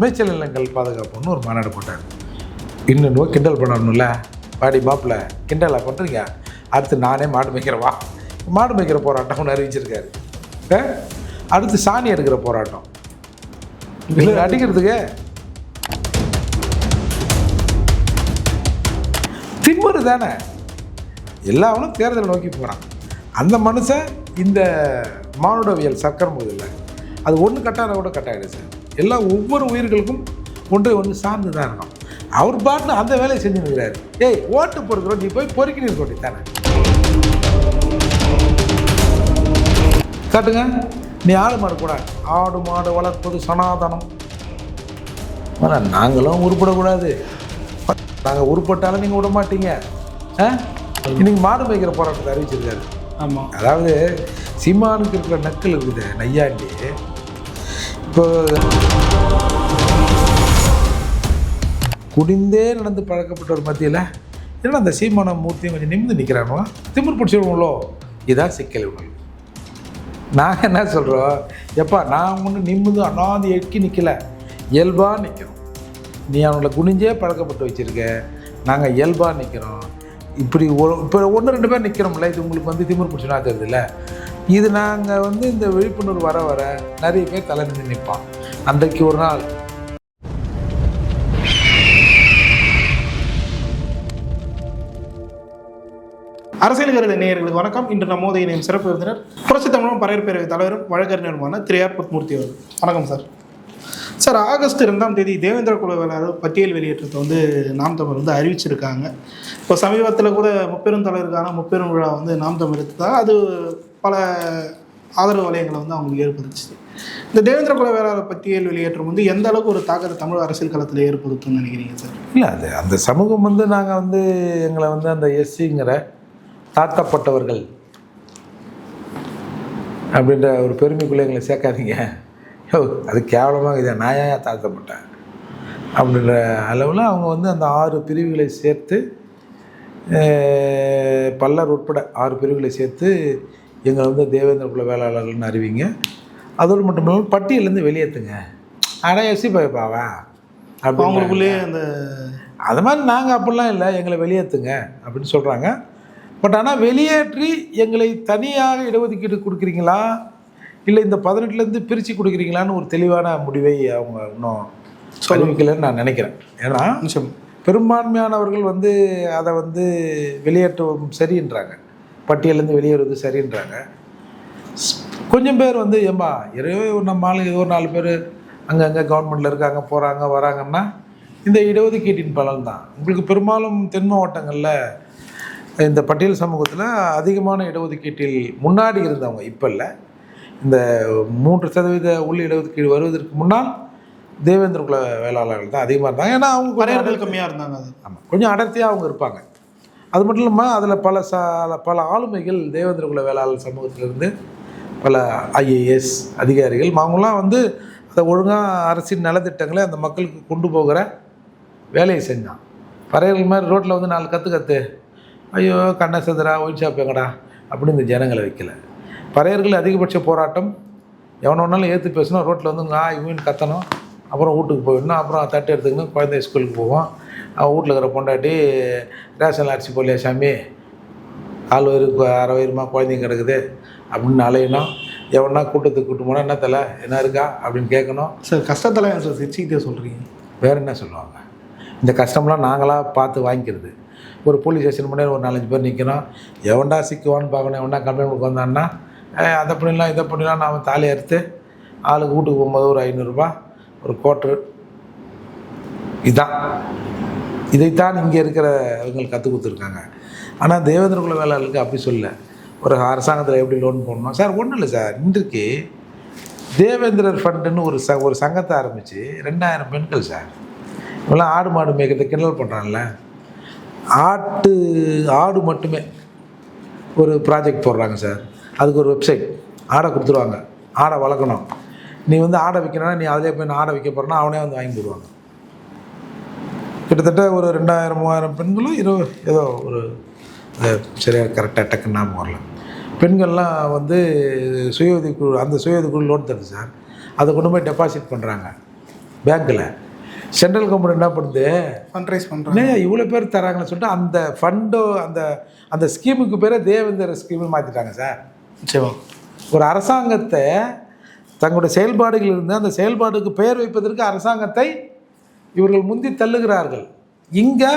மேய்ச்சல் நிலங்கள் பாதுகாப்புன்னு ஒரு மாநாடு போட்டார் இன்னும் கிண்டல் பண்ணணும்ல? பாடி பாப்பில் கிண்டலாக பண்ணுறீங்க அடுத்து நானே மாடு மேய்க்கிறவா மாடு மேய்க்கிற போராட்டம் ஒன்று அறிவிச்சிருக்காரு. அடுத்து சாணி எடுக்கிற போராட்டம். இல்லை அடிக்கிறதுக்கு? திமிரு தானே. எல்லாவனும் தேர்தலை நோக்கி போகிறான் அந்த மனுஷன் இந்த மானுடவியல் சக்கரம் இல்லை. அது ஒன்று கட்டாத கூட கட்டாயிடும் சார் எல்லாம் ஒவ்வொரு உயிர்களுக்கும் ஒன்றை ஒன்று சார்ந்து தான் இருக்கும் அவர் பாட்டு அந்த வேலையை செஞ்சு நிற்கிறாரு ஏய் ஓட்டு பொறுக்கிறோம் நீ போய் பொறுக்கணும் சொல்லி தானே. காட்டுங்க. நீ ஆடு மாடு கூட. ஆடு மாடு வளர்ப்பது சனாதனம். ஆனால் நாங்களும் உருப்படக்கூடாது. நாங்கள் உருப்பட்டாலும் நீங்கள் விட மாட்டீங்க ஆ? இன்னைக்கு மாடு மேய்க்கிற போராட்டத்தை அறிவிச்சிருக்காரு. ஆமாம் அதாவது சீமானுக்கு இருக்கிற நக்கல் இருக்குது நையாண்டி. இப்போ குடிந்தே நடந்து பழக்கப்பட்டவர் மத்தியில் ஏன்னா அந்த சீமான மூர்த்தியும் கொஞ்சம் நிமிந்து நிற்கிறாங்களோ திமிர் பிடிச்சிடுவோங்களோ இதான் சிக்கல் இவங்களுக்கு நாங்கள் என்ன சொல்கிறோம் எப்பா நான் ஒன்று நிமிந்து அண்ணாந்து எக்கி நிற்கலை இயல்பாக நிற்கிறோம் நீ அவங்கள குனிஞ்சே பழக்கப்பட்டு வச்சுருக்க. நாங்கள் இயல்பாக நிற்கிறோம் இப்படி ஒரு இப்போ ஒன்று ரெண்டு பேர் நிற்கிறோம்ல இது உங்களுக்கு வந்து திமிர் பிடிச்சினா தெரியல இது நாங்கள் வந்து இந்த விழிப்புணர்வு வர வர நிறைய பேர் தலை நின்று நிற்பான் அன்றைக்கு ஒரு நாள். அரசியல் கருத நேயர்களுக்கு வணக்கம். இன்று நம்மோதைய இணையம் சிறப்பு விருந்தினர் புரட்சி தமிழகம் பறையற்பேரவை தலைவரும் வழக்கறிஞருமான திரு ஆர் பத்மூர்த்தி அவர்கள். வணக்கம் சார். சார் ஆகஸ்ட் ரெண்டாம் தேதி தேவேந்திர குல பட்டியல் வெளியேற்றத்தை வந்து நாம் தமிழ் வந்து அறிவிச்சிருக்காங்க. இப்போ சமீபத்தில் கூட முப்பெரும் தலைவருக்கான முப்பெரும் விழா வந்து நாம் தமிழ் தான் அது பல ஆதரவு வலயங்களை வந்து அவங்களுக்கு ஏற்படுத்துச்சு. இந்த தேவேந்திர குல வேளாளர் பட்டியல் வெளியேற்றம் வந்து எந்த அளவுக்கு ஒரு தாக்கத்தை தமிழ் அரசியல் களத்தில் ஏற்படுத்தும்னு நினைக்கிறீங்க சார்? இல்லை அது அந்த சமூகம் வந்து நாங்கள் வந்து எங்களை வந்து அந்த எஸ்சிங்கிற தாழ்த்தப்பட்டவர்கள் அப்படின்ற ஒரு பெருமைக்குள்ளே எங்களை சேர்க்காதீங்க. யோ அது கேவலமாக இதை நான் ஏன் தாழ்த்தப்பட்டேன்? அப்படின்ற அளவில் அவங்க வந்து அந்த ஆறு பிரிவுகளை சேர்த்து பல்லர் உட்பட ஆறு பிரிவுகளை சேர்த்து எங்களை வந்து தேவேந்திர குல வேளாளர்கள்னு அறிவிங்க. அதோடு மட்டும் இல்லாமல் பட்டியலேருந்து வெளியேற்றுங்க ஆனால் எஸ்சி பயப்பாவா அப்படி அவங்களுக்குள்ளேயே அந்த அது மாதிரி நாங்கள் அப்படிலாம் இல்லை. எங்களை வெளியேற்றுங்க அப்படின்னு சொல்கிறாங்க பட் ஆனால் வெளியேற்றி எங்களை தனியாக இடஒதுக்கீடு கொடுக்குறீங்களா? இல்லை இந்த பதினெட்டுலேருந்து பிரித்து கொடுக்குறீங்களான்னு ஒரு தெளிவான முடிவை அவங்க இன்னும் அறிவிக்கலைன்னு நான் நினைக்கிறேன். ஏன்னா பெரும்பான்மையானவர்கள் வந்து அதை வந்து வெளியேற்றவும் சரின்றாங்க. பட்டியலேருந்து வெளியேறுவது சரின்றாங்க. கொஞ்சம் பேர் வந்து ஏம்பா இரவே ஒரு நம்ம ஆளு ஏதோ ஒரு நாலு பேர் அங்கங்கே கவர்மெண்ட்டில் இருக்காங்க போகிறாங்க வராங்கன்னா இந்த இடஒதுக்கீட்டின் பலன் தான் உங்களுக்கு பெரும்பாலும் தென் மாவட்டங்களில் இந்த பட்டியல் சமூகத்தில் அதிகமான இடஒதுக்கீட்டில் முன்னாடி இருந்தவங்க இப்போ இல்லை இந்த மூன்று சதவீத உள் இடஒதுக்கீடு வருவதற்கு முன்னால் தேவேந்திர குல வேளாளர்கள் தான் அதிகமாக இருந்தாங்க. ஏன்னா அவங்க வரையர்கள் கம்மியாக இருந்தாங்க அது. ஆமாம் கொஞ்சம் அடர்த்தியாக அவங்க இருப்பாங்க. அது மட்டும் இல்லாமல் அதில் பல ச பல ஆளுமைகள் தேவேந்திர குல வேளாளர் சமூகத்திலிருந்து பல ஐஏஎஸ் அதிகாரிகள் அவங்களாம் வந்து அதை ஒழுங்காக அரசின் நலத்திட்டங்களை அந்த மக்களுக்கு கொண்டு போகிற வேலையை செஞ்சான். பறையர்கள் மாதிரி ரோட்டில் வந்து நாலு கற்று கற்று ஐயோ கண்ணை சதுரா ஒயின் ஷாப் எங்கடா அப்படின்னு இந்த ஜனங்களை வைக்கல. பறையர்கள் அதிகபட்ச போராட்டம் எவனை ஒன்றாலும் ஏற்று பேசணும் ரோட்டில் வந்து ஆ இவன் கத்தணும் அப்புறம் வீட்டுக்கு போயிடணும் அப்புறம் தட்டு எடுத்துக்கணும் குழந்தை ஸ்கூலுக்கு போவோம். அவன் வீட்டில் இருக்கிற பொண்டாட்டி ரேஷன் அரிசி போலியா சாமி? கால் வயிறு அரை வயிறுமா குழந்தைங்க கிடக்குது. அப்படின்னு அலையணும். எவனா கூட்டத்துக்கு கூட்டு போனால் என்ன தலை? என்ன இருக்கா? அப்படின்னு கேட்கணும். சார் கஷ்டத்தில் சார் சிரிச்சுக்கிட்டே சொல்கிறீங்க வேறு என்ன சொல்லுவாங்க? இந்த கஷ்டம்லாம் நாங்களாக பார்த்து வாங்கிக்கிறது. ஒரு போலீஸ் ஸ்டேஷன் முன்னாடி ஒரு நாலஞ்சு பேர் நிற்கிறோம் எவன்டா சிக்குவான்னு பார்க்கணும். எவன்டா கம்ப்ளைண்ட் கொடுக்க வந்தான்னா "ஏய், அதை பண்ணிடலாம் இதை பண்ணிடலாம். நாம் தாலி அறுத்து ஆளுக்கு வீட்டுக்கு போகும்போது ஒரு ஐநூறுரூபா ஒரு கோட்ரு இதான். இதைத்தான் இங்கே இருக்கிற கற்றுக் கொடுத்துருக்காங்க. ஆனால் தேவேந்திர குல வேளாளருக்கு அப்படி சொல்ல. ஒரு அரசாங்கத்தில் எப்படி லோன் போடணும்? சார் ஒன்றும் இல்லை சார். இன்றைக்கு தேவேந்திரர் ஃபண்டுன்னு ஒரு ச ஒரு சங்கத்தை ஆரம்பித்து ரெண்டாயிரம் பெண்கள் சார். இவெல்லாம் ஆடு மாடு மேய்க்கிறத கிண்டல் பண்ணுறான்ல ஆட்டு ஆடு மட்டுமே ஒரு ப்ராஜெக்ட் போடுறாங்க சார். அதுக்கு ஒரு வெப்சைட் ஆடை கொடுத்துருவாங்க. ஆடை வளர்க்கணும். நீ வந்து ஆடை விற்கணும்னா நீ அதிலே போய் நான் ஆடை விற்க போகிறேன்னா அவனே வந்து வாங்கி போடுவாங்க. கிட்டத்தட்ட ஒரு ரெண்டாயிரம் மூவாயிரம் பெண்களும் இருபது ஏதோ ஒரு சரியாக கரெக்டாக டக்குன்னு ஞாபகம் வரல. பெண்கள்லாம் வந்து சுய உதவிக்குழு அந்த சுய உதவிக்குழு லோன் தருது சார். அதை கொண்டு போய் டெபாசிட் பண்ணுறாங்க பேங்க்கில் சென்ட்ரல் கவர்மெண்ட் என்ன பண்ணுது? ஃபண்ட் ரைஸ் பண்ணுறாங்க இவ்வளோ பேர் தராங்கன்னு சொல்லிட்டு அந்த ஃபண்டோ அந்த அந்த ஸ்கீமுக்கு பேரே தேவேந்திர ஸ்கீம்னு மாற்றிட்டாங்க சார். நிச்சயமா. ஒரு அரசாங்கத்தை தங்களுடைய செயல்பாடுகள் இருந்து அந்த செயல்பாடுக்கு பெயர் வைப்பதற்கு அரசாங்கத்தை இவர்கள் முந்தி தள்ளுகிறார்கள். இங்கே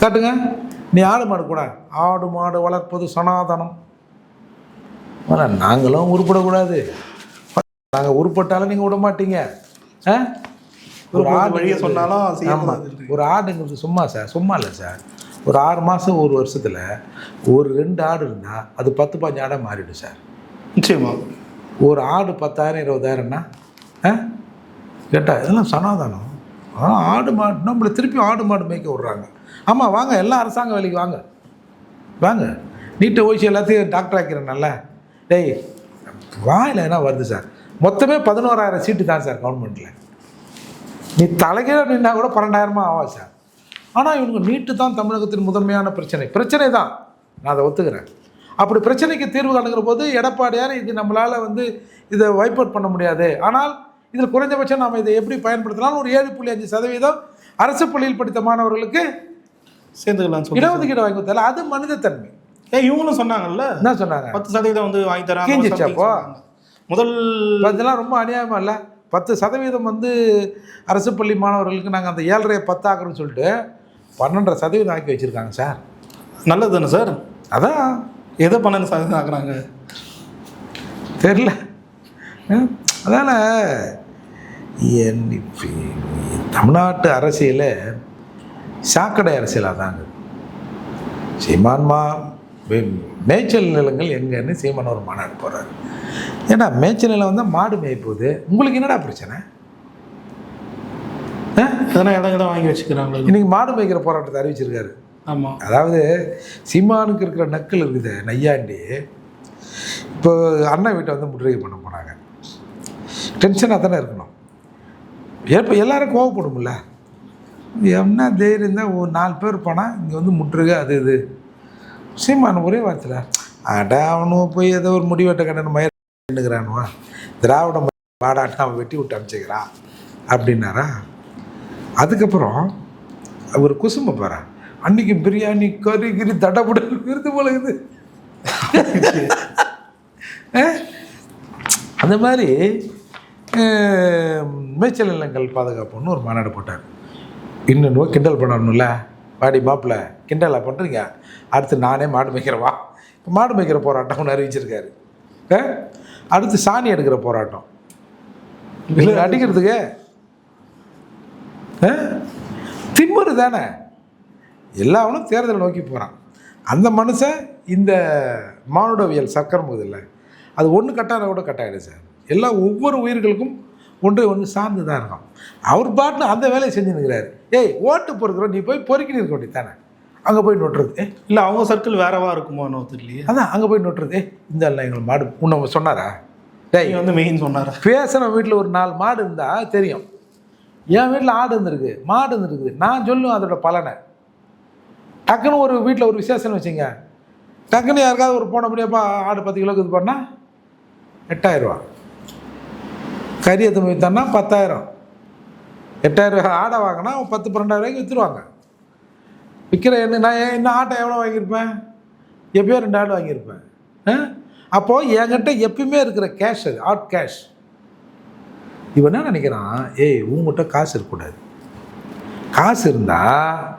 காட்டுங்க. நீ ஆடு மாடு கூட. ஆடு மாடு வளர்ப்பது சனாதனம். ஆனா, நாங்களும் உருப்படக்கூடாது. நாங்கள் உருப்பட்டாலும் நீங்கள் விட மாட்டீங்க ஆ? ஒரு ஆடு வழியை சொன்னாலும் ஆமாம். ஒரு ஆடுங்கிறது சும்மா சார் சும்மா இல்லை சார். ஒரு ஆறு மாதம் ஒரு வருஷத்தில் ஒரு ரெண்டு ஆடு இருந்தால் அது பத்து பாஞ்சு ஆடாக மாறிடும் சார். நிச்சயமா. ஒரு ஆடு பத்தாயிரம் இருபதாயிரம்னா ஆ? கேட்டால் இதெல்லாம் சனாதனம். ஆனால் ஆடு மாடு நம்மளை திருப்பி ஆடு மாடு மேய்க்க விட்றாங்க. ஆமாம் வாங்க எல்லாம் அரசாங்க வேலைக்கு வாங்க. வாங்க. நீட்டை ஓய்ச்சி எல்லாத்தையும் டாக்டர் ஆக்கிறேன்ல டேய் வாயில் என்ன வருது சார் மொத்தமே பதினோராயிரம் சீட்டு தான் சார் கவர்மெண்ட்டில் நீ தலைகீழ நின்னா கூட பன்னெண்டாயிரமா ஆகும் சார் ஆனால் இவங்க நீட்டு தான் தமிழகத்தின் முதன்மையான பிரச்சனை. பிரச்சனை தான். நான் அதை ஒத்துக்கிறேன். அப்படி பிரச்சனைக்கு தீர்வு காணுங்கிற போது எடப்பாடியார் இது நம்மளால் வந்து இதை வைப் அவுட் பண்ண முடியாது. ஆனால் இதில் குறைந்தபட்சம் நாம் இதை எப்படி பயன்படுத்தலாம்? ஒரு ஏழு புள்ளி அஞ்சு சதவீதம் அரசு பள்ளியில் படித்த மாணவர்களுக்கு சேர்ந்துக்கலாம் இடஒதுக்கீடு வாங்கி கொடுத்தால அது மனிதத்தன்மை. ஏன் இவங்களும் சொன்னாங்கல்ல? என்ன சொன்னாங்க? பத்து சதவீதம் வந்து வாங்கி தராங்க கீஞ்சிச்சா something அப்போ? சொன்னாங்க. முதல் இதெல்லாம் ரொம்ப அநியாயமா இல்லை? பத்து சதவீதம் வந்து அரசு பள்ளி மாணவர்களுக்கு நாங்கள் அந்த ஏழரை பத்தாக்குறோம்னு சொல்லிட்டு பன்னெண்டரை சதவீதம் ஆக்கி வச்சுருக்காங்க சார். நல்லது தானே சார்? அதான். எதை பன்னெண்டு சதவீதம் ஆக்குறாங்க? தெரில அதனால் தமிழ்நாட்டு அரசியல் சாக்கடை அரசியலாக தாங்க சீமான்மா மேய்ச்சல் நிலங்கள் எங்கன்னு சீமான் ஒரு மாநாடு போகிறாரு ஏன்னா மேய்ச்சல் நிலம் வந்து மாடு மேய போகுது. உங்களுக்கு என்னடா பிரச்சனை? எதனா இடம் இடம் வாங்கி வச்சுக்கிறாங்களோ? இன்னைக்கு மாடு மேய்க்கிற போராட்டத்தை அறிவிச்சிருக்காரு. ஆமாம் அதாவது சீமானுக்கு இருக்கிற நக்கல் இருக்குது நையாண்டி. இப்போ அண்ணன் வீட்டை வந்து முற்றுகை பண்ண போனாங்க. டென்ஷனாக தானே இருக்கணும். ஏப்போ எல்லோரும் கோவப்படும்ல. என்ன தைரியம் தான் ஒரு நாலு பேர் போனால் இங்கே வந்து முற்றுகை அது இது. சீமான ஒரே வார்த்தையில் அட அவனும் போய் ஏதோ ஒரு முடிவெட்ட கண்ணன் மயிர் நின்னுக்கிறானுவா. திராவிட வாடாட்டு அவன் வெட்டி விட்டு அனுப்பிச்சிக்கிறான் அப்படின்னாரா? அதுக்கப்புறம் அவர் குசும்ப பாரு. அன்னைக்கு பிரியாணி கறி கிரி தடபுடல் விருது போலகுது அந்த மாதிரி அஹ், மேய்ச்சல் நிலங்கள் பாதுகாப்புன்னு ஒரு மாநாடு போட்டார். இன்னும் கிண்டல் பண்ணணும்ல? வாடி மாப்பிள்ள கிண்டலா பண்ணுறீங்க அடுத்து நானே மாடு மேய்க்கிறவா இப்போ மாடு மேய்க்கிற போராட்டம் ஒன்று அறிவிச்சிருக்காரு. அடுத்து சாணி எடுக்கிற போராட்டம். இல்லை. அடிக்கிறதுக்கு? திமிரு தானே. எல்லாவனும் தேர்தலை நோக்கி போகிறான் அந்த மனுஷன் இந்த மானுடவியல் சக்கரம் இல்லை அது ஒன்று கட்டாத கூட கட்டாயிடும் சார். எல்லா ஒவ்வொரு உயிர்களுக்கும் ஒன்றை ஒன்று சார்ந்து தான் இருக்கும். அவர் பாட்டில் அந்த வேலையை செஞ்சுன்னுக்கிறாரு ஏய் ஓட்டு பொறுக்கிறோம் நீ போய் பொறுக்கின்னு இருக்க வேண்டியது தானே? அங்கே போய் நொட்டுறது. இல்லை அவங்க சர்க்கிள் வேறவா இருக்குமோ தெரியலையே. அதான் அங்கே போய் நொட்டுறது. ஏ இந்த எல்லாம் எங்களுக்கு மாடு உன்னை சொன்னாரா? டேய் வந்து மெயின் சொன்னாரா? பேசுகிற வீட்டில் ஒரு நாலு மாடு இருந்தால் தெரியும். என் வீட்டில் ஆடு இருந்திருக்கு மாடு இருந்திருக்குது நான் சொல்லுவேன் அதோட பலனை. டக்குன்னு ஒரு வீட்டில் ஒரு விசேஷம்னு வச்சுங்க. டக்குன்னு யாருக்காவது ஒரு போன முடியாப்பா ஆடு பத்து கிலோக்கு இது பண்ணால் எட்டாயிரரூவா கறி எத்தனை வித்தான்னா பத்தாயிரம். எட்டாயிரம் ரூபாய் ஆடை வாங்கினா பத்து பன்னெண்டாயிரம் ரூபாய்க்கு விற்றுருவாங்க விற்கிற என்ன நான் என்ன ஆட்டை எவ்வளோ வாங்கியிருப்பேன்? எப்பயோ ரெண்டு ஆடு வாங்கியிருப்பேன். ஆ? அப்போது என்கிட்ட எப்பயுமே இருக்கிற கேஷ் அது ஆட் கேஷ் இவன் என்ன நினைக்கிறான்? ஏய் உங்ககிட்ட காசு இருக்கக்கூடாது. காசு இருந்தால்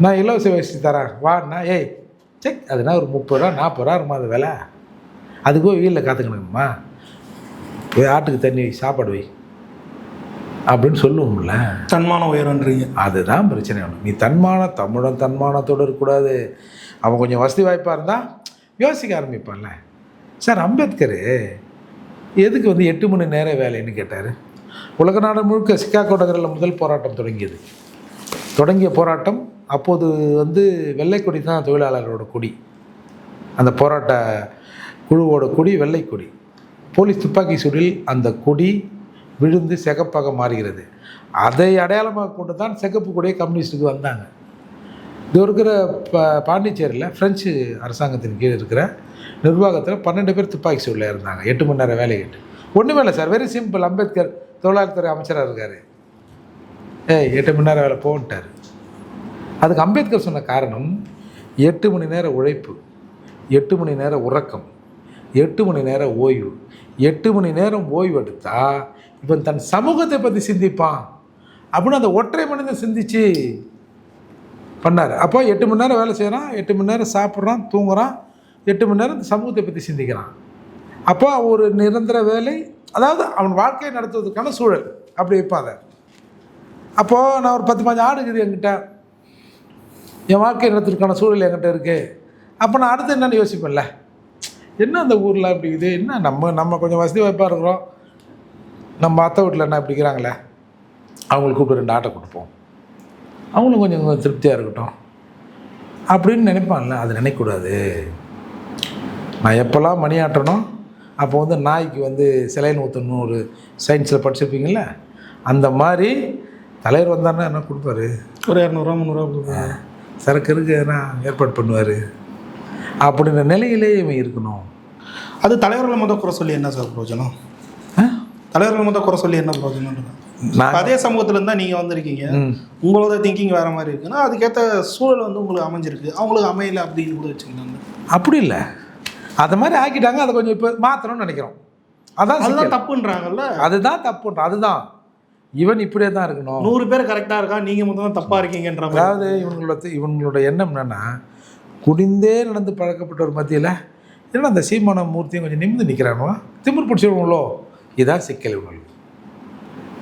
நான் இலவச வயசு தரேன். வாண்ணா ஏய் செக். அதுனா ஒரு முப்பது ரூபா நாற்பது ரூபா இருக்குமா அது விலை. அதுக்கு போய் வீட்டில் காத்துக்கணுமா? போய் ஆட்டுக்கு தண்ணி சாப்பாடு வை. அப்படின்னு சொல்லுவோம்ல. தன்மான உயரன்றீங்க. அதுதான் பிரச்சனை. ஒன்று நீ தன்மான தமிழன் தன்மானத்தோடு இருக்கக்கூடாது. அவன் கொஞ்சம் வசதி வாய்ப்பாக இருந்தால் யோசிக்க ஆரம்பிப்பான்ல. சார் அம்பேத்கர் எதுக்கு வந்து எட்டு மணி நேர வேலைன்னு கேட்டார்? உலக நாடு முழுக்க சிக்காகோ நகரில் முதல் போராட்டம் தொடங்கியது. தொடங்கிய போராட்டம் அப்போது வந்து வெள்ளை கொடி தான் தொழிலாளர்களோட கொடி. அந்த போராட்ட குழுவோட கொடி வெள்ளை கொடி போலீஸ் துப்பாக்கி சூடில் அந்த கொடி விழுந்து சிகப்பாக மாறுகிறது. அதை அடையாளமாக கொண்டு தான் சிகப்பு கொடியை கம்யூனிஸ்ட்டுக்கு வந்தாங்க. இது இருக்கிற ப பாண்டிச்சேரியில் ஃப்ரெஞ்சு அரசாங்கத்தின் கீழ் இருக்கிற நிர்வாகத்தில் பன்னெண்டு பேர் துப்பாக்கி சூடில் இருந்தாங்க எட்டு மணி நேரம் வேலை கேட்டு. ஒன்றுமே இல்லை சார். வெரி சிம்பிள் அம்பேத்கர் தொழிலாளர்துறை அமைச்சராக இருக்கார். ஏய் எட்டு மணி நேரம் வேலை போன்ட்டார். அதுக்கு அம்பேத்கர் சொன்ன காரணம் எட்டு மணி நேர உழைப்பு எட்டு மணி நேர உறக்கம் எட்டு மணி நேர ஓய்வு எட்டு மணி நேரம் ஓய்வு எடுத்தா இவன் தன் சமூகத்தை பற்றி சிந்திப்பான். அப்படின்னு அந்த ஒற்றை மனிதன் சிந்திச்சு பண்ணார். அப்போ எட்டு மணி நேரம் வேலை செய்கிறான் எட்டு மணி நேரம் சாப்பிட்றான் தூங்குறான் எட்டு மணி நேரம் சமூகத்தை பற்றி சிந்திக்கிறான். அப்போ ஒரு நிரந்தர வேலை அதாவது அவன் வாழ்க்கையை நடத்துவதற்கான சூழல். அப்படி வைப்பாத அப்போது நான் ஒரு பத்து பாஞ்சு ஆடு இருக்குது என்கிட்ட என் வாழ்க்கை நடத்துறதுக்கான சூழல் என்கிட்ட இருக்குது அப்போ நான் அடுத்து என்னென்னு யோசிப்பேன்ல. என்ன அந்த ஊரில் இப்படி இது? என்ன நம்ம நம்ம கொஞ்சம் வசதி வாய்ப்பாக இருக்கிறோம். நம்ம அத்தை வீட்டில் என்ன இப்படி இருக்கிறாங்களே? அவங்களுக்கு கூப்பிட்டு ரெண்டு ஆட்டை கொடுப்போம். அவங்களும் கொஞ்சம் கொஞ்சம் திருப்தியாக இருக்கட்டும். அப்படின்னு நினைப்பான்ல அது நினைக்கக்கூடாது. நான் எப்போல்லாம் மணி ஆட்டணும் அப்போ வந்து நாய்க்கு வந்து சிலைன்னு ஊற்றணும் ஒரு சயின்ஸில் படிச்சிருப்பீங்கள்ல அந்த மாதிரி தலைவர் வந்தாருன்னா என்ன கொடுப்பாரு? ஒரு இரநூறுவா முந்நூறுவா கொடுப்பாங்க சரக்கு இருக்கு எதனா ஏற்பாடு பண்ணுவார். அப்படின்ற நிலையிலே இவன் இருக்கணும். அது தலைவர்களை மொதல் குறை சொல்லி என்ன சார் பிரயோஜனம்? தலைவர்களை மொதல் குறை சொல்லி என்ன பிரயோஜனம் நான் அதே சமூகத்துல இருந்தா நீங்க வந்திருக்கீங்க. உங்களோட திங்கிங் வேற மாதிரி இருக்குன்னா அதுக்கேற்ற சூழல் வந்து உங்களுக்கு அமைஞ்சிருக்கு. அவங்களுக்கு அமையல அப்படின்னு கூட வச்சுக்கலாம் அப்படி இல்லை. அது மாதிரி ஆக்கிட்டாங்க அதை கொஞ்சம் இப்போ மாற்றணும்னு நினைக்கிறோம். அதான் அதுதான். தப்புன்றாங்கல்ல? அதுதான் தப்புன்ற அதுதான். இவன் இப்படியே தான் இருக்கணும். நூறு பேர் கரெக்டா இருக்கா? நீங்க மட்டும் தான் தப்பா இருக்கீங்கன்ற அதாவது இவங்களோட இவங்களோட எண்ணம் என்னன்னா குடிந்தே நடந்து பழக்கப்பட்டவர் மத்தியில் ஏன்னா அந்த சீமான மூர்த்தியும் கொஞ்சம் நிமிந்து நிற்கிறானோ திமிர் பிடிச்சிருவங்களோ இதான் சிக்கல் இவங்களுக்கு.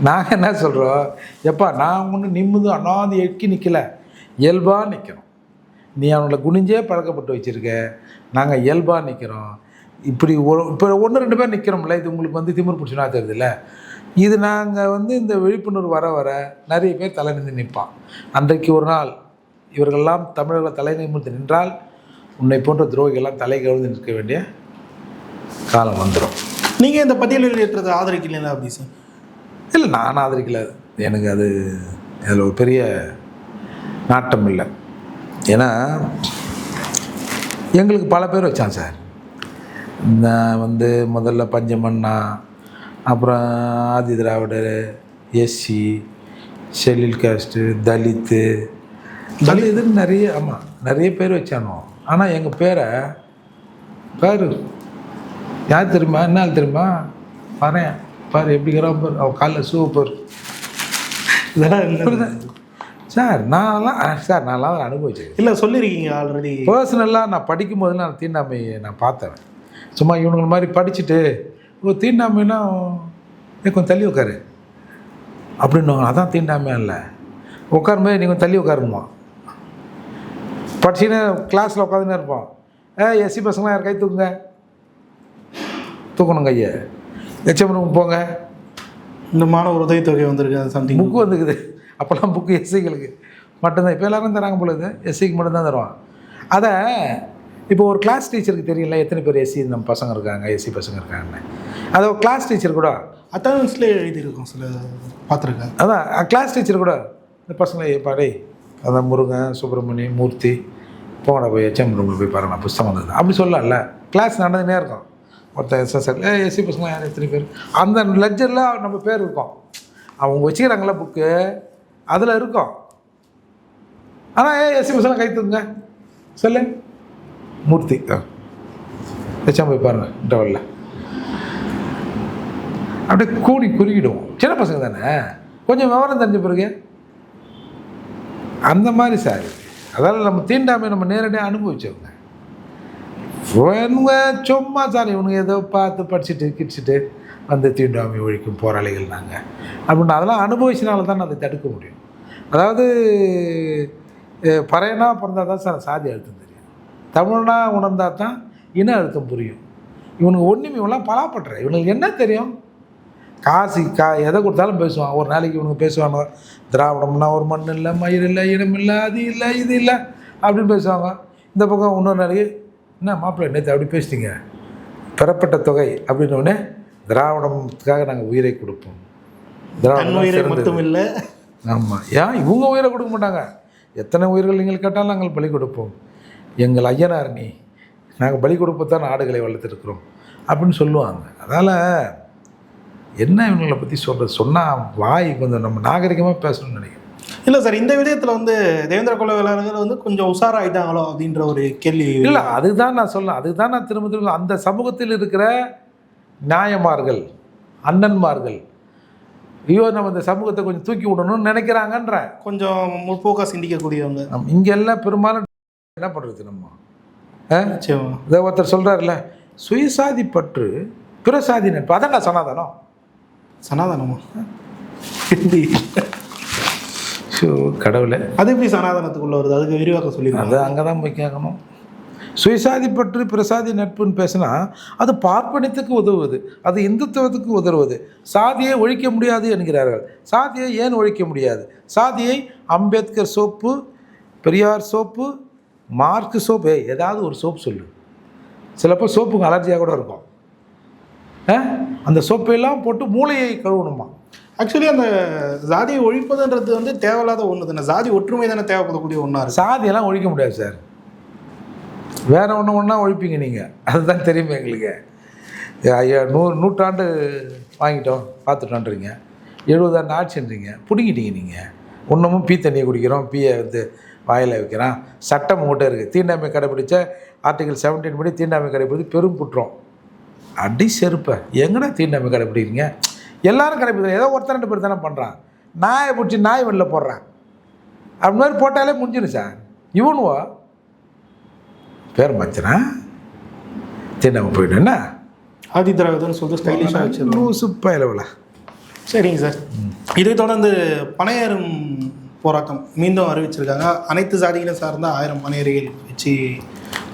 நாங்கள் என்ன சொல்கிறோம் எப்பா நான் ஒன்றும் நிம்மது அண்ணாந்து எக்கி நிற்கல இயல்பாக நிற்கிறோம் நீ அவங்கள குனிஞ்சே பழக்கப்பட்டு வச்சுருக்க. நாங்கள் இயல்பாக நிற்கிறோம் இப்படி ஒரு இப்போ ஒன்று ரெண்டு பேர் நிற்கிறோம்ல இது உங்களுக்கு வந்து திமிர் பிடிச்சினா தெரியுதுல்ல. இது நாங்கள் வந்து இந்த விழிப்புணர்வு வர வர நிறைய பேர் தலை நின்று நிற்பான் அன்றைக்கு ஒரு நாள் இவர்களெல்லாம் தமிழர்கள் தலை நிமிர்ந்து நின்றால் உன்னை போன்ற துரோகிகள்லாம் தலை கவிழ்ந்து நிற்க வேண்டிய காலம் வந்துடும் நீங்க இந்த பட்டியலில் ஏற்றதை ஆதரிக்கல அப்படி சார் இல்லை நான் ஆதரிக்கல. எனக்கு அது அதில் ஒரு பெரிய நாட்டம் இல்லை. ஏன்னா எங்களுக்கு பல பேர் வச்சான் சார். நான் வந்து முதல்ல பஞ்சமண்ணா அப்புறம் Adi Dravidar SC schedule caste Dalit தலித்துன்னு நிறைய ஆமாம் நிறைய பேர் வச்சானோ. ஆனால் எங்கள் பேரை பாரு. யார் தெரியுமா? என்ன தெரியுமா? பாரு பாரு எப்படி இருக்கிறான் பாரு. அவன் காலில் ஷூ பாரு. இதெல்லாம் இல்லை? சார் நான்லாம் சார் நான்லாம் அதை அனுபவிச்சேன் இல்லை சொல்லியிருக்கீங்க ஆல்ரெடி பர்சனலாக நான் படிக்கும் போதெல்லாம் நான் தீண்டாமையை நான் பார்த்தேன் சும்மா இவனுங்க மாதிரி படிச்சுட்டு ஓ தீண்டாமைன்னா கொஞ்சம் தள்ளி உட்காரு. அப்படின்னுவாங்க அதான் தீண்டாமையா இல்லை. உட்காரும்போது நீ கொஞ்சம் தள்ளி உட்காருமா படிச்சுன்னு கிளாஸில் உட்காந்துன்னு இருப்போம். ஏ எஸ்சி பசங்களாம் யார் கை தூக்குங்க? தூக்கணும் கையை. எச்எம் ரூம் போங்க. இந்த மாணவர் உதவித்தொகை வந்திருக்கு சம்திங் புக்கு வந்துக்குது. அப்போல்லாம் புக்கு எஸ்சிகளுக்கு. மட்டும்தான். இப்போ எல்லாரும் தராங்க போல இது. எஸ்சிக்கு மட்டும்தான் தருவான் அதை இப்போ ஒரு கிளாஸ் டீச்சருக்கு தெரியல எத்தனை பேர் எஸ்சி நம்ம பசங்க இருக்காங்க எஸ்சி பசங்க இருக்காங்கன்னு. அதை ஒரு கிளாஸ் டீச்சர் கூட அட்டண்டன்ஸ்லேயே எழுதியிருக்கோம் சில பார்த்துருக்கேன். அதான் கிளாஸ் டீச்சர் கூட இந்த பசங்களை பாடே அதான் முருகன் சுப்பிரமணி மூர்த்தி போங்கடா போய் எச்எம் ரூமில் போய் பாருங்க புஸ்தகம் வந்தது. அப்படி சொல்லலாம்ல கிளாஸ் நடந்துனே இருக்கும். ஒருத்தர் எஸ்எஸ்எல் ஏ எஸ்சி பசங்க யார்? எத்தனை பேர். அந்த லெஜரில் நம்ம பேர் இருக்கும். அவங்க வச்சுக்கிறாங்களா புக்கு அதில் இருக்கும். ஆனால் ஏ எஸ்சி பசங்க கை தூங்க சொல்லு. மூர்த்தி. ஆ. போய் பாருங்க டவலில் அப்படியே கூடி குறுகிடுவோம் சின்ன பசங்க தானே? கொஞ்சம் விவரம் தெரிஞ்ச பிறகு. அந்த மாதிரி சார் அதாவது நம்ம தீண்டாமை நம்ம நேரடியாக அனுபவிச்சவங்க இவனுங்க சும்மா சார் இவனுங்க ஏதோ பார்த்து படிச்சுட்டு கிடிச்சிட்டு வந்து தீண்டாமை ஒழிக்கும் போராளிகள் நாங்கள் அப்படின்னு அதெல்லாம் அனுபவிச்சனால தான் அதை தடுக்க முடியும். அதாவது பறையனா பிறந்தால் தான் சார் சாதி அழுத்தம் தெரியும். தமிழ்னா உணர்ந்தால் தான் இன அழுத்தம் புரியும். இவனுக்கு ஒன்றுமே இவெல்லாம் பலாப்பட்டுற. இவனுக்கு என்ன தெரியும்? காசு கா எதை கொடுத்தாலும் பேசுவான். ஒரு நாளைக்கு இவனுங்க பேசுவாங்க திராவிடம்னா ஒரு மண் இல்லை மயிர் இல்லை இனம் இல்லை அது இல்லை இது இல்லை அப்படின்னு பேசுவாங்க. இந்த பக்கம் இன்னொரு நாளைக்கு என்ன மாப்பிள்ளை நேற்று அப்படி பேசிட்டீங்க? பெறப்பட்ட தொகை அப்படின்ன உடனே திராவிடத்துக்காக நாங்கள் உயிரை கொடுப்போம். சிறந்தது. மட்டும் இல்லை. ஆமாம் ஏன்? இவங்க உயிரை கொடுக்க மாட்டாங்க. எத்தனை உயிர்கள் நீங்கள் கேட்டாலும் நாங்கள் பலி கொடுப்போம். எங்கள் ஐயனார் நீ நாங்கள் பலி கொடுப்பத்தான் ஆடுகளை வளர்த்துருக்குறோம். அப்படின்னு சொல்லுவாங்க. அதனால் என்ன இவங்களை பற்றி சொல்கிறது சொன்னால் வாய் கொஞ்சம் நம்ம நாகரிகமாக பேசணும்னு நினைக்கிறேன். இல்லை சார் இந்த விடயத்தில் வந்து தேவேந்திர குல வேளாளர்கள் வந்து கொஞ்சம் உஷாராயிட்டாங்களோ அப்படின்ற ஒரு கேள்வி. இல்லை அதுதான் நான் சொல்ல அதுதான் நான் திரும்ப திரும்ப அந்த சமூகத்தில் இருக்கிற நாயமார்கள் அண்ணன்மார்கள் ஐயோ நம்ம இந்த சமூகத்தை கொஞ்சம் தூக்கி விடணும்னு நினைக்கிறாங்கன்றேன் கொஞ்சம் முற்போக்காக சிந்திக்கக்கூடியவங்க. இங்கெல்லாம் பெரும்பாலும் என்ன பண்ணுறது நம்ம? இதை ஒருத்தர் சொல்கிறாருல்ல சுயசாதி பற்று பிறசாதி நட்பு அதான்டா சனாதனம் சனாதனமா? எப்படி ஷோ கடவுளே. அது எப்படி சனாதனத்துக்குள்ள வருது? அதுக்கு விரிவாக்க அது சொல்லிடுறாங்க அங்கே தான் போய் கேட்கணும். சுயசாதி பற்று பிரசாதி நட்புன்னு பேசினா அது பார்ப்பனத்துக்கு உதவுவது அது இந்துத்துவத்துக்கு உதவுவது. சாதியை ஒழிக்க முடியாது என்கிறார்கள். சாதியை ஏன் ஒழிக்க முடியாது? சாதியை Ambedkar soap Periyar soap Marx soap. ஏதாவது ஒரு சோப்பு சொல்லு. சிலப்போ சோப்புக்கு அலர்ஜியாக கூட இருக்கும்? அந்த சோப்பையெல்லாம் போட்டு மூளையை கழுவணுமா? ஆக்சுவலி அந்த ஜாதியை ஒழிப்பதுன்றது வந்து தேவையில்லாத ஒன்று தானே. ஜாதி ஒற்றுமை தானே தேவைப்படக்கூடிய ஒன்றா இருக்கு. சாதியெல்லாம் ஒழிக்க முடியாது சார். வேற ஒன்று ஒன்றா ஒழிப்பீங்க நீங்கள் அதுதான் தெரியுமே எங்களுக்கு. ஐயா நூறு நூற்றாண்டு வாங்கிட்டோம். பார்த்துட்டோன்றீங்க. எழுபதாண்டு ஆட்சின்றீங்க பிடுங்கிட்டீங்க நீங்கள் இன்னமும் பீ தண்ணியை குடிக்கிறோம். பீயை வந்து வாயில் வைக்கிறான் சட்டம் உங்கள்கிட்ட இருக்குது தீண்டாமை கடைப்பிடிச்ச ஆர்டிகல் செவன்டீன் படி தீண்டாமை கடைப்பிடித்து பெரும் குற்றம். அடி செருப்ப. எங்கடா தீண்டாமை கடைப்பிடிக்கிறீங்க எல்லாரும் கடைப்பிடிக்கிறேன் ஏதோ ஒருத்தர் ரெண்டு பேர் தானே பண்ணுறான் நாயை பிடிச்சி நாய் வெளில போடுறான். அப்படி மாதிரி போட்டாலே முடிஞ்சிடும் சார். இவனுவோ? பேர் மச்சனா? தீண்டாமை போயிடும் என்ன? ஆதி திராவிடர்னு சொல்லிட்டு ஸ்டைலிஷாக வச்சிருக்கோம் லூசு பயலவலா. சரிங்க சார். இதை தொடர்ந்து பனையேறும் போராட்டம் மீண்டும் அறிவிச்சிருக்காங்க. அனைத்து சாதிகளும் சார்ந்த ஆயிரம் பனையேறிகள் வச்சு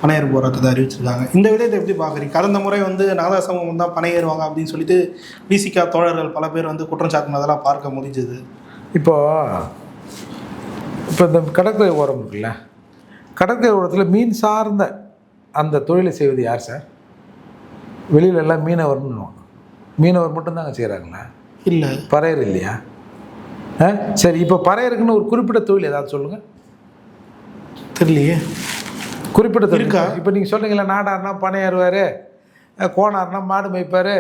பனையேறும் போராட்டத்தை அறிவிச்சிருக்காங்க. இந்த விடயத்தை எப்படி பார்க்குறீங்க? கடந்த முறை வந்து நாதா சமூகம் தான் பனையேறுவாங்க அப்படின்னு சொல்லிட்டு பிசிகா தோழர்கள் பல பேர் வந்து குற்றம் சாட்டினதெல்லாம் பார்க்க முடிஞ்சது. இப்போ இப்போ இந்த கடற்கரை ஓரம் இருக்குல்ல? கடற்கரை ஓரத்தில் மீன் சார்ந்த அந்த தொழிலை செய்வது யார் சார்? வெளியில எல்லாம் மீனவர்னு மீனவர் மட்டும்தாங்க செய்கிறாங்களா இல்லை. பறையர் இல்லையா? சரி இப்போ பறையருக்குன்னு ஒரு குறிப்பிட்ட தொழில் ஏதாவது சொல்லுங்கள் தெரியலையே. குறிப்பிட்ட இருக்கா? இப்போ நீங்கள் சொன்னீங்களா நாடார்னா பனை ஏறுவார் கோணார்னா மாடு மேய்ப்பார்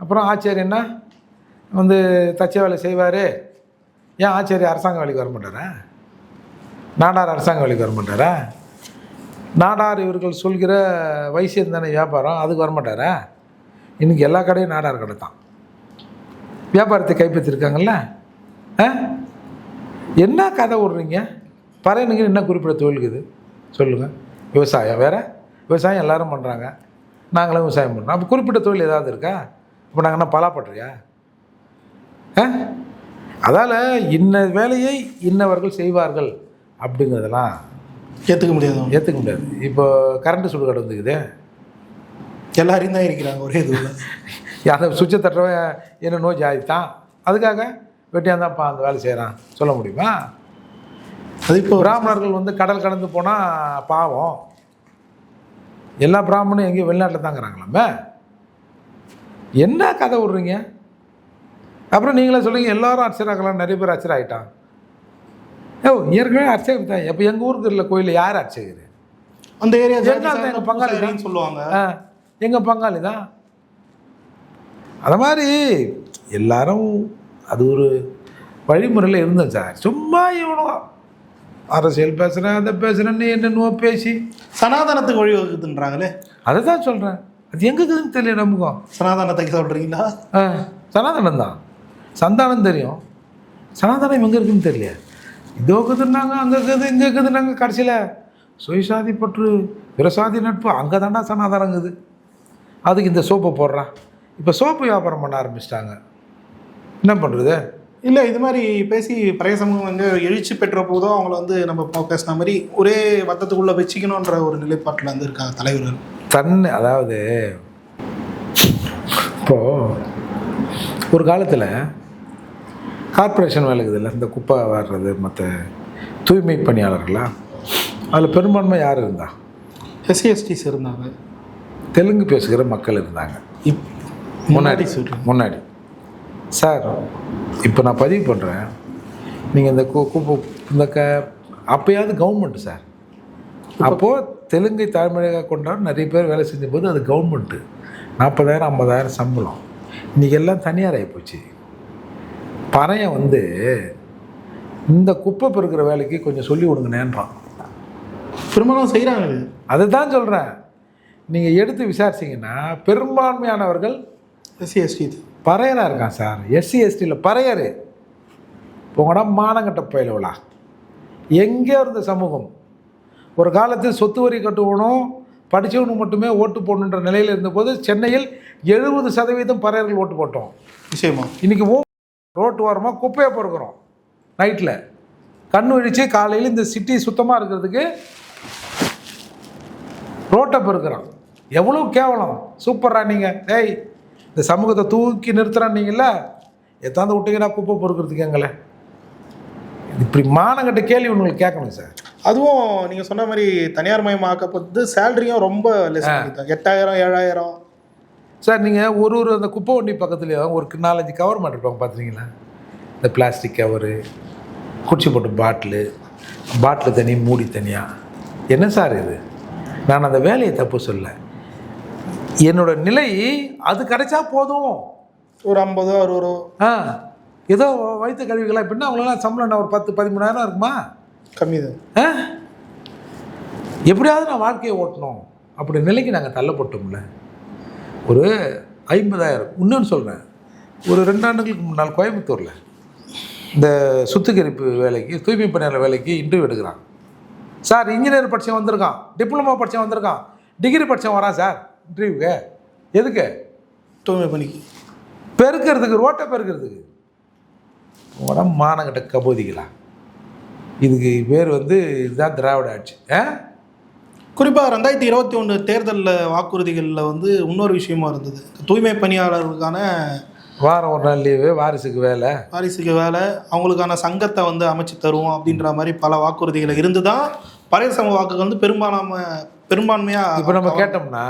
அப்புறம் ஆச்சாரியன்னா வந்து தச்ச வேலை செய்வார். ஏன் ஆச்சாரி அரசாங்க வேலைக்கு வர மாட்டாரா? நாடார் அரசாங்க வேலைக்கு வர மாட்டாரா? நாடார் இவர்கள் சொல்கிற வைசியம் தானே வியாபாரம் அதுக்கு வர மாட்டாரா? இன்றைக்கி எல்லா கடையும் நாடார் கடை தான். வியாபாரத்தை கைப்பற்றிருக்காங்கல்ல? ஆ என்ன கதை விட்றீங்க? பறையனுங்க என்ன குறிப்பிட்ட தொழிலுக்குது சொல்லுங்கள் விவசாயம் வேறு? விவசாயம் எல்லாரும் பண்ணுறாங்க நாங்களும் விவசாயம் பண்ணுறோம் அப்போ குறிப்பிட்ட தொழில் ஏதாவது இருக்கா? இப்போ நாங்கள் என்ன பலாப்பட்றியா ஆ? அதால் இன்ன வேலையை இன்னவர்கள் செய்வார்கள் அப்படிங்கிறதெல்லாம் ஏற்றுக்க முடியாது? ஏற்றுக்க முடியாது. இப்போ கரண்ட்டு சுடுகாடு வந்துக்குது. எல்லாரையும் தான் இருக்கிறாங்க ஒரே இதுவில் அந்த சுவிட்சை தட்டுறவன் என்ன நோய் ஜாதி தான். அதுக்காக வெட்டியாக தான்ப்பா அந்த வேலை செய்கிறான் சொல்ல முடியுமா? அது இப்போ பிராமணர்கள் வந்து கடல் கடந்து போனால் பாவம். எல்லா பிராமணனும் எங்கேயும் வெளிநாட்டில் தாங்கிறாங்களாமே? என்ன கதை விட்றீங்க? அப்புறம் நீங்களே சொல்லுங்க எல்லாரும் அர்ச்சர் ஆகலாம் நிறைய பேர் அர்ச்சர் ஆகிட்டான் ஓ ஏற்கனவே அர்ச்சகர் தான் இப்போ எங்கள் ஊருக்கு இல்லை கோயிலில் யார் அர்ச்சகர்? அந்த ஏரியா எங்க அந்த எங்க பங்காளி தான்? சொல்லுவாங்க. எங்கள் பங்காளி தான்? அது மாதிரி எல்லாரும் அது ஒரு வழிமுறையில் இருந்தோம் சார். சும்மா இவனும் அரசியல் பேசுகிறேன் அதை பேசுகிறேன்னு என்னென்னவோ பேசி? சனாதனத்துக்கு வழிவகுக்குதுன்றாங்களே அதை தான் சொல்கிறேன் அது எங்கே இருக்குதுன்னு தெரியல நமக்கும் சனாதனத்தை சொல்கிறீங்களா ஆ சனாதனம் தான். சந்தானம் தெரியும். சனாதனம் எங்கே இருக்குன்னு தெரியல. இதோ இருக்குதுன்னாங்க அங்கே இருக்குது இங்கே இருக்குதுன்னாங்க கடைசியில். சுயசாதி பற்று பிரசாதி நட்பு அங்கே தாண்டா சனாதனங்குது அதுக்கு இந்த சோப்பை போடுறான் இப்போ சோப்பு வியாபாரம் பண்ண ஆரம்பிச்சிட்டாங்க. என்ன பண்ணுறது இல்லை இது மாதிரி பேசி பழைய சமூகம் வந்து எழுச்சி பெற்ற போதும் அவங்கள வந்து நம்ம பேசின மாதிரி ஒரே வட்டத்துக்குள்ளே வச்சுக்கணுன்ற ஒரு நிலைப்பாட்டில் வந்து இருக்காங்க தலைவர்கள். தன் அதாவது இப்போது ஒரு காலத்தில் கார்ப்பரேஷன் வேலை இருக்குதுல்ல இந்த குப்பை வர்றது மற்ற தூய்மை பணியாளர்களாம் அதில் பெரும்பான்மை யார் இருந்தா? எஸ்சி எஸ்டிஸ் இருந்தாங்க. தெலுங்கு பேசுகிற மக்கள் இருந்தாங்க. இப் முன்னாடி முன்னாடி. சார் இப்போ நான் பதிவு பண்ணுறேன் நீங்கள் இந்த குப்பு இந்த க அப்போயாவது கவர்மெண்ட்டு சார். அப்போது தெலுங்கை தாய்மொழியாக கொண்டாட நிறைய பேர் வேலை செஞ்சபோது அது கவர்மெண்ட்டு நாற்பதாயிரம் ஐம்பதாயிரம் சம்பளம். இன்றைக்கி எல்லாம் தனியார் ஆகிப்போச்சு பறையன் வந்து இந்த குப்பை பெருக்கிற வேலைக்கு கொஞ்சம் சொல்லி கொடுங்கண்ணேன்றான் பெரும்பாலும் செய்கிறாங்க இது அதுதான் சொல்கிறேன் நீங்கள் எடுத்து விசாரிச்சீங்கன்னா பெரும்பான்மையானவர்கள் எஸ்சி எஸ்டி பறையராக இருக்கான் சார். எஸ்சி எஸ்டியில் பறையர். உங்களோட மானங்கட்ட பயிலவளா எங்கே இருந்த சமூகம். ஒரு காலத்தில் சொத்து வரி கட்டுவனும் படித்தவனுக்கு மட்டுமே ஓட்டு போடணுன்ற நிலையில் இருந்தபோது சென்னையில் எழுபது சதவீதம் பறையர்கள் ஓட்டு போட்டோம். நிச்சயமா. இன்றைக்கி ஓ ரோட்டு ஓரமாக குப்பையை பொறுக்கிறோம். நைட்டில் கண் விழிச்சு காலையில் இந்த சிட்டி சுத்தமாக இருக்கிறதுக்கு ரோட்டை பெருக்கிறோம் எவ்வளோ கேவலம். சூப்பரா நீங்கள் டேய் இந்த சமூகத்தை தூக்கி நிறுத்துறான்னீங்கள எத்தாந்து விட்டீங்கன்னா குப்பை பொறுக்கிறதுக்கு எங்களை. இப்படி மானங்கட்ட கேள்வி உங்களுக்கு கேட்கணும் சார். அதுவும் நீங்கள் சொன்ன மாதிரி தனியார் மயமாக்கப்பட்டு சேலரியும் ரொம்ப லெஸ் எட்டாயிரம் ஏழாயிரம். சார் நீங்கள் ஒரு ஒரு அந்த குப்பை வண்டி பக்கத்துலேயும் ஒரு நாலஞ்சு கவர் மாட்டிருப்பாங்க பார்த்துருங்களா இந்த பிளாஸ்டிக் கவரு குச்சி போட்டு பாட்டிலு பாட்டில் தனி மூடி தனியாக என்ன சார் இது? நான் அந்த வேலையை தப்பு சொல்ல என்னோட நிலை அது கிடைச்சா போதும். ஒரு ஐம்பதோ அறுபதோ. ஆ ஏதோ வயிற்று கழுவிக்கலாம் எப்படின்னா அவங்களெல்லாம் சம்பளம் என்ன ஒரு பத்து பதிமூணாயிரம் இருக்குமா? கம்மி தான். ஆ? எப்படியாவது நான் வாழ்க்கையை ஓட்டணும். அப்படி நிலைக்கு நாங்கள் தள்ளப்பட்டோம்ல. ஒரு ஐம்பதாயிரம். இன்னொன்று சொல்கிறேன் ஒரு ரெண்டு ஆண்டுகளுக்கு முன்னால் கோயம்புத்தூரில் இந்த சுத்திகரிப்பு வேலைக்கு தூய்மை பணியாளர் வேலைக்கு இன்டர்வியூ எடுக்கிறான். சார் இன்ஜினியர் படித்தவன் வந்திருக்கான். டிப்ளமோ படித்தவன் வந்திருக்கான். டிகிரி படித்தவன் வரான் சார். இன்டர்வியூக்கு எதுக்கு? தூய்மை பண்ணிக்கு பெருக்கிறதுக்கு ரோட்டை பெருக்கிறதுக்கு. உடம்பு மானங்கிட்ட கபோதிகளா இதுக்கு பேர் வந்து இதுதான் திராவிட ஆட்சி. ஆ? குறிப்பாக ரெண்டாயிரத்தி இருபத்தி ஒன்று தேர்தலில் வாக்குறுதிகளில் வந்து இன்னொரு விஷயமா இருந்தது. தூய்மை பணியாளர்களுக்கான வாரம் ஒரு நாள் லீவு வாரிசுக்கு வேலை. வாரிசுக்கு வேலை அவங்களுக்கான சங்கத்தை வந்து அமைச்சு தருவோம் அப்படின்ற மாதிரி பல வாக்குறுதிகள் இருந்து தான் பழைய சமூக வாக்குகள் வந்து பெரும்பாலாம பெரும்பான்மையாக இப்போ நம்ம கேட்டோம்னா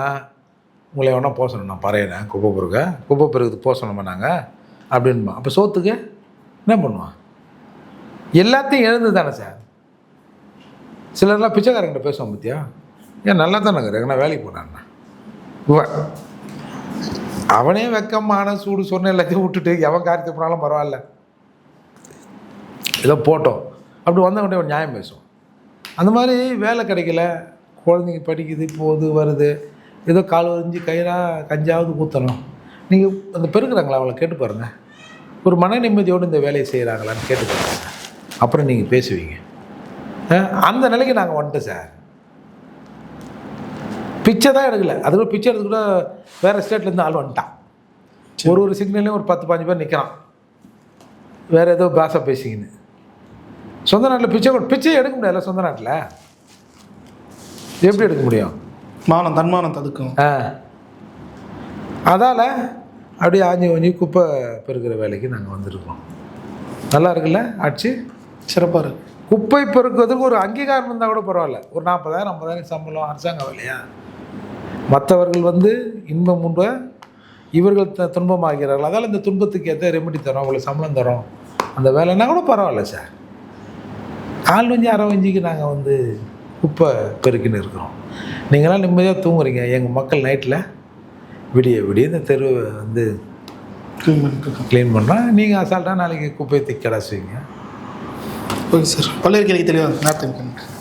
உங்களை எவனா போசணும் நான் பறையிறேன் குப்பை பெருக்க குப்பை பெருக்குது போசணுமா நாங்கள் அப்படின்பா. அப்போ சோத்துக்கு என்ன பண்ணுவான்? எல்லாத்தையும் எழுந்து தானே சார்? சிலர்லாம் பிச்சைக்காரங்கிட்ட பேசுவான் பத்தியா? ஏன் நல்லா தானே இருக்கிறேன் நான் வேலைக்கு போனான்ண்ணா அவனே வெக்கமான சூடு சொன்ன எல்லாத்தையும் விட்டுட்டு எவன் காரியத்தை போனாலும் பரவாயில்ல. ஏதோ போட்டோம். அப்படி வந்தவன்கிட்ட ஒரு நியாயம் பேசுவோம் அந்த மாதிரி வேலை கிடைக்கல. குழந்தைங்க படிக்குது போகுது வருது. ஏதோ கால் வரைஞ்சி கயிறாக கஞ்சாவது ஊற்றணும் நீங்கள் அந்த பெருக்குறாங்களா அவளை கேட்டு பாருங்கள் ஒரு மன நிம்மதியோடு இந்த வேலையை செய்கிறாங்களான்னு கேட்டு பாருங்க. அப்புறம் நீங்கள் பேசுவீங்க. அந்த நிலைக்கு நாங்கள் வந்துட்டோம் சார். பிச்சை தான் எடுக்கல. அது கூட பிச்சை எடுத்து கூட வேறு ஸ்டேட்லேருந்து ஆள் வந்துட்டான். ஒரு ஒரு சிக்னல்லையும் ஒரு பத்து பாஞ்சு பேர் நிற்கிறான் வேறு ஏதோ பாஷை பேசிக்கின்னு. சொந்த நாட்டில் பிச்சை பிச்சையே எடுக்க முடியாதுல்ல சொந்த நாட்டில்? எப்படி எடுக்க முடியும்? மானம் தன்மானம் தடுக்கும் அதால் அப்படியே ஆஞ்சி கொஞ்சி குப்பை பெருக்கிற வேலைக்கு நாங்கள் வந்திருக்கோம் நல்லா இருக்குல்ல? ஆட்சி? சிறப்பாக இருக்கு. குப்பை பெருக்குவதற்கு ஒரு அங்கீகாரம் இருந்தால் கூட பரவாயில்ல. ஒரு நாற்பதாயிரம் ஐம்பதாயிரம் சம்பளம் அரசாங்க வேலையா மற்றவர்கள் வந்து இன்பம் உண்ப இவர்கள் த துன்பமாகிறார்கள். அதால் இந்த துன்பத்துக்கு ஏற்ற ரெமெடி தரோம். அவங்களுக்கு சம்பளம் தரோம். அந்த வேலைன்னா கூட பரவாயில்ல சார். கால் வஞ்சி அரை வஞ்சிக்கு நாங்கள் வந்து குப்பை பெருக்கின்னு இருக்கிறோம். நீங்களாம் நிம்மதியாக தூங்குறீங்க. எங்கள் மக்கள் நைட்டில் விடிய விடிய இந்த தெருவை வந்து க்ளீன் பண்ணிட்டு க்ளீன் பண்ணால் நீங்கள் அசால்ட்டாக நாளைக்கு குப்பையை திக்கடா செய்வீங்க ஓகே சார் பல்வேறு கேள்வி தெளிவாக நேரத்துக்கு